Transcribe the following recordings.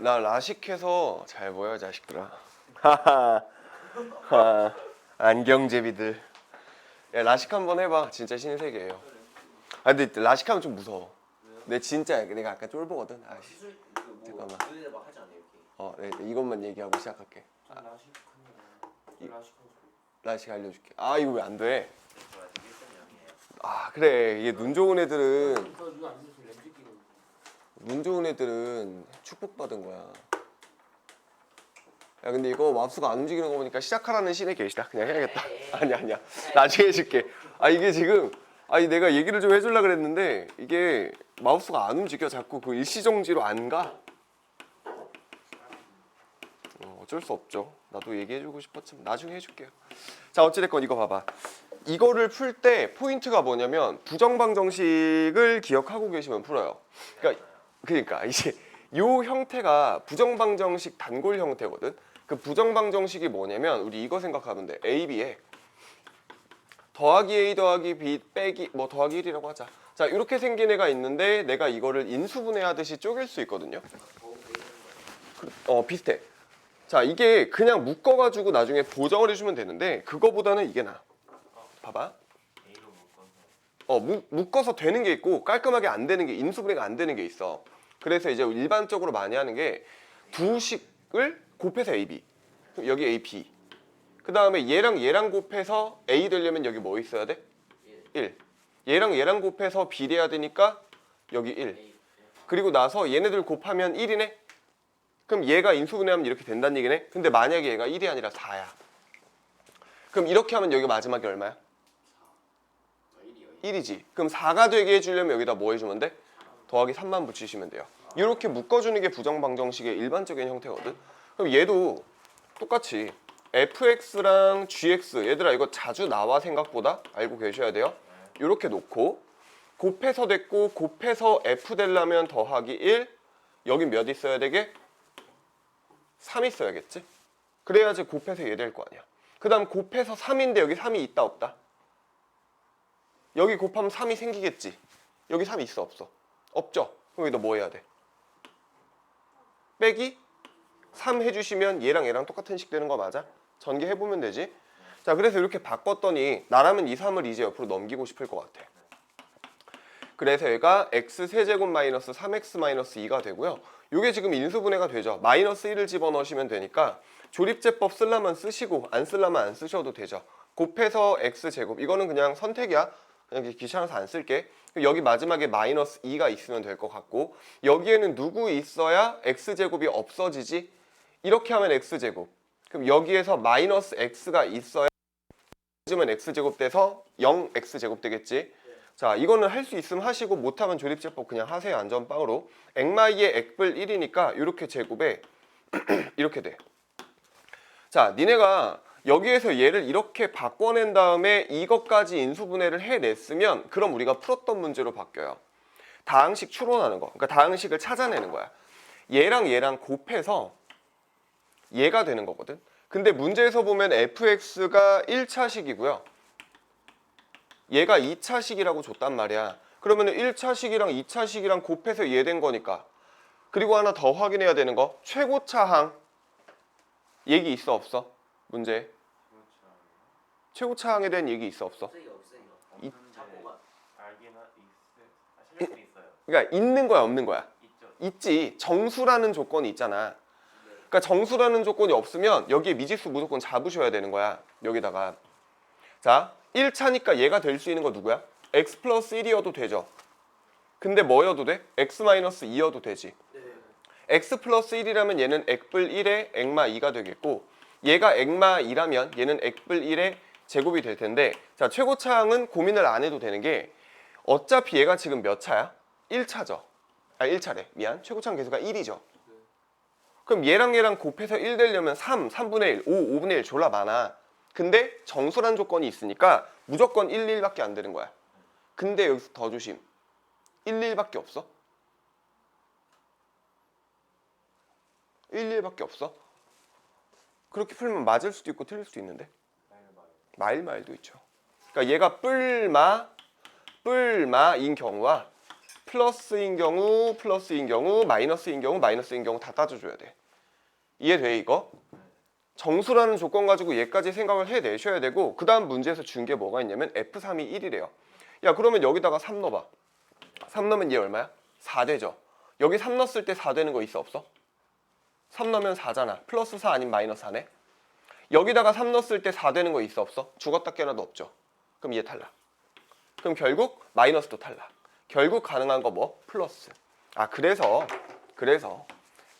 나 라식해서 잘 보여 자식들아. 하하. 하. 안경제비들. 야 라식 한번 해봐. 진짜 신세계예요. 아 근데 라식하면 좀 무서워. 내 진짜 내가 아까 쫄보거든. 아, 씨. 그뭐 잠깐만. 눈에 막 하지 않아요 이렇게 어, 네, 이것만 얘기하고 시작할게. 전 라식합니다 라식하고 라식 알려줄게. 아 이거 왜 안 돼? 아 그래 이게 눈 좋은 애들은 저눈안 좋으면 렌즈 끼고 눈 좋은 애들은 축복받은 거야. 야 근데 이거 맙수가 안 움직이는 거 보니까 시작하라는 신에 계시다. 그냥 해야겠다. 아니 아니야. 나중에 해줄게. 아 이게 지금 아니 내가 얘기를 좀 해주려 그랬는데 이게 마우스가 안 움직여 자꾸 그 일시정지로 안 가. 어, 어쩔 수 없죠. 나도 얘기해주고 싶었지만 나중에 해줄게요. 자 어찌됐건 이거 봐봐. 이거를 풀 때 포인트가 뭐냐면 부정방정식을 기억하고 계시면 풀어요. 그러니까 그러니까 이제 요 형태가 부정방정식 단골 형태거든. 그 부정방정식이 뭐냐면 우리 이거 생각하면 돼. A, B에 더하기 A 더하기 B 빼기 뭐 더하기 1이라고 하자. 자 이렇게 생긴 애가 있는데 내가 이거를 인수분해하듯이 쪼갤 수 있거든요. 어 비슷해. 자 이게 그냥 묶어가지고 나중에 보정을 해주면 되는데 그거보다는 이게 나. 봐봐. 어 묶, 묶어서 되는 게 있고 깔끔하게 안 되는 게 인수분해가 안 되는 게 있어. 그래서 이제 일반적으로 많이 하는 게 두 식을 곱해서 AB. 여기 AB. 그 다음에 얘랑 얘랑 곱해서 A 되려면 여기 뭐 있어야 돼? 1. 얘랑 얘랑 곱해서 B 돼야 되니까 여기 1. A 그리고 나서 얘네들 곱하면 1이네? 그럼 얘가 인수분해하면 이렇게 된다는 얘기네? 근데 만약에 얘가 1이 아니라 4야. 그럼 이렇게 하면 여기 마지막에 얼마야? 저 1이요 1이지. 그럼 4가 되게 해주려면 여기다 뭐 해주면 돼? 더하기 3만 붙이시면 돼요. 이렇게 묶어주는 게 부정방정식의 일반적인 형태거든. 그럼 얘도 똑같이 fx랑 gx 얘들아 이거 자주 나와 생각보다 알고 계셔야 돼요. 이렇게 놓고 곱해서 됐고 곱해서 f 되려면 더하기 1 여기 몇 있어야 되게? 3 있어야겠지? 그래야지 곱해서 얘 될 거 아니야. 그 다음 곱해서 3인데 여기 3이 있다 없다? 여기 곱하면 3이 생기겠지. 여기 3 있어 없어? 없죠. 그럼 여기다 뭐 해야 돼? 빼기 3 해주시면 얘랑 얘랑 똑같은 식 되는 거 맞아? 전개해보면 되지. 자 그래서 이렇게 바꿨더니 나라면 이 3을 이제 옆으로 넘기고 싶을 것 같아. 그래서 얘가 x 세제곱 마이너스 3x 마이너스 2가 되고요. 이게 지금 인수분해가 되죠. 마이너스 1을 집어넣으시면 되니까 조립제법 쓰려면 쓰시고 안 쓰려면 안 쓰셔도 되죠. 곱해서 x 제곱 이거는 그냥 선택이야. 그냥 귀찮아서 안 쓸게. 여기 마지막에 마이너스 2가 있으면 될 것 같고 여기에는 누구 있어야 x 제곱이 없어지지? 이렇게 하면 x 제곱. 그럼 여기에서 마이너스 x가 있어야 면 x 제곱 돼서 0 x 제곱 되겠지. 자 이거는 할 수 있으면 하시고 못하면 조립제법 그냥 하세요 안전빵으로 액마이의 액불 1이니까 이렇게 제곱에 이렇게 돼. 자 니네가 여기에서 얘를 이렇게 바꿔낸 다음에 이것까지 인수분해를 해냈으면 그럼 우리가 풀었던 문제로 바뀌어요. 다항식 추론하는 거. 그러니까 다항식을 찾아내는 거야. 얘랑 얘랑 곱해서 얘가 되는 거거든. 근데 문제에서 보면 fx가 1차식이고요. 얘가 2차식이라고 줬단 말이야. 그러면 1차식이랑 2차식이랑 곱해서 얘 된 거니까. 그리고 하나 더 확인해야 되는 거. 최고차항. 얘기 있어 없어? 문제. 최고 차항에 대한 얘기 있어 없어? 없어요 없어요 이- 자꾸가 알기나 있을 실수 있어요. 그러니까 있는 거야 없는 거야? 있죠. 있지. 정수라는 조건이 있잖아. 그러니까 정수라는 조건이 없으면 여기에 미지수 무조건 잡으셔야 되는 거야. 여기다가. 자, 1차니까 얘가 될 수 있는 거 누구야? x 플러스 1이어도 되죠. 근데 뭐여도 돼? x 마이너스 2여도 되지. 네 x 플러스 1이라면 얘는 액불 1의 액마 2가 되겠고 얘가 액마 2라면 얘는 액불 1의 제곱이 될 텐데 자 최고차항은 고민을 안 해도 되는 게 어차피 얘가 지금 몇 차야? 1차죠. 아 1차래. 미안. 최고차항 계수가 1이죠. 그럼 얘랑 얘랑 곱해서 1 되려면 3, 3분의 1, 5, 5분의 1 졸라 많아. 근데 정수란 조건이 있으니까 무조건 1, 1밖에 안 되는 거야. 근데 여기서 더 조심. 1, 1밖에 없어? 1, 1밖에 없어? 그렇게 풀면 맞을 수도 있고 틀릴 수도 있는데 마일 마일도 있죠. 그러니까 얘가 뿔마 뿔마인 경우와 플러스인 경우 플러스인 경우 마이너스인 경우 마이너스인 경우 다 따져줘야 돼 이해돼 이거? 정수라는 조건 가지고 얘까지 생각을 해내셔야 되고 그 다음 문제에서 준 게 뭐가 있냐면 F3이 1이래요 야 그러면 여기다가 3 넣어봐 3 넣으면 얘 얼마야? 4 되죠 여기 3 넣었을 때 4 되는 거 있어 없어? 3 넣으면 4잖아. 플러스 4 아니면 마이너스 4네? 여기다가 3 넣었을 때 4 되는 거 있어 없어? 죽었다 깨어나도 없죠. 그럼 얘 탈락. 그럼 결국 마이너스도 탈락. 결국 가능한 거 뭐? 플러스. 아 그래서 그래서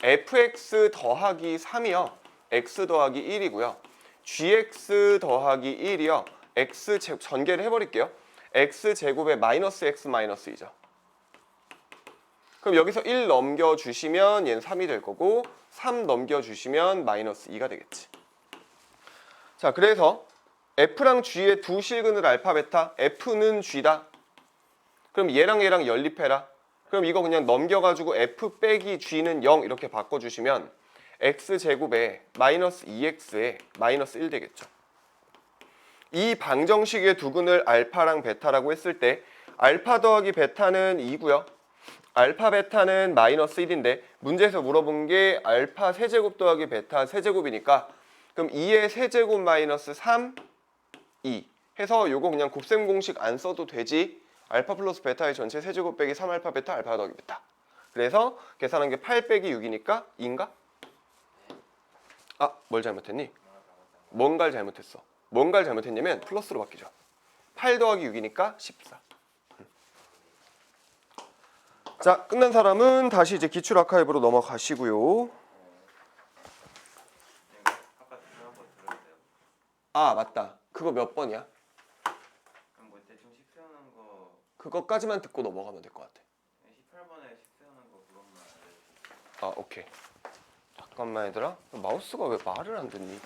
fx 더하기 3이요. x 더하기 1이고요. gx 더하기 1이요. x 제 전개를 해버릴게요. x 제곱에 마이너스 x 마이너스 2죠 그럼 여기서 1 넘겨주시면 얘는 3이 될 거고 3 넘겨주시면 마이너스 2가 되겠지. 자 그래서 F랑 G의 두 실근을 알파 베타 F는 G다. 그럼 얘랑 얘랑 연립해라. 그럼 이거 그냥 넘겨가지고 F 빼기 G는 0 이렇게 바꿔주시면 X 제곱에 마이너스 2X에 마이너스 1 되겠죠. 이 방정식의 두 근을 알파랑 베타라고 했을 때 알파 더하기 베타는 2고요 알파 베타는 마이너스 1인데 문제에서 물어본 게 알파 세제곱 더하기 베타 세제곱이니까 그럼 2의 세제곱 마이너스 3 2 해서 요거 그냥 곱셈 공식 안 써도 되지? 알파 플러스 베타의 전체 세제곱 빼기 3알파 베타 알파 더하기 베타. 그래서 계산한 게 8 빼기 6이니까 2인가? 아 뭘 잘못했니? 뭔가를 잘못했어. 뭔가를 잘못했냐면 플러스로 바뀌죠. 8 더하기 6이니까 14 자 끝난 사람은 다시 이제 기출 아카이브로 넘어가시고요. 아 맞다 그거 몇 번이야? 뭐 대충 식 세우는 거 그거까지만 듣고 넘어가면 될 것 같아 18번에 식 세우는 거 그것만 알려주세요. 아 오케이 잠깐만 얘들아 마우스가 왜 말을 안 듣니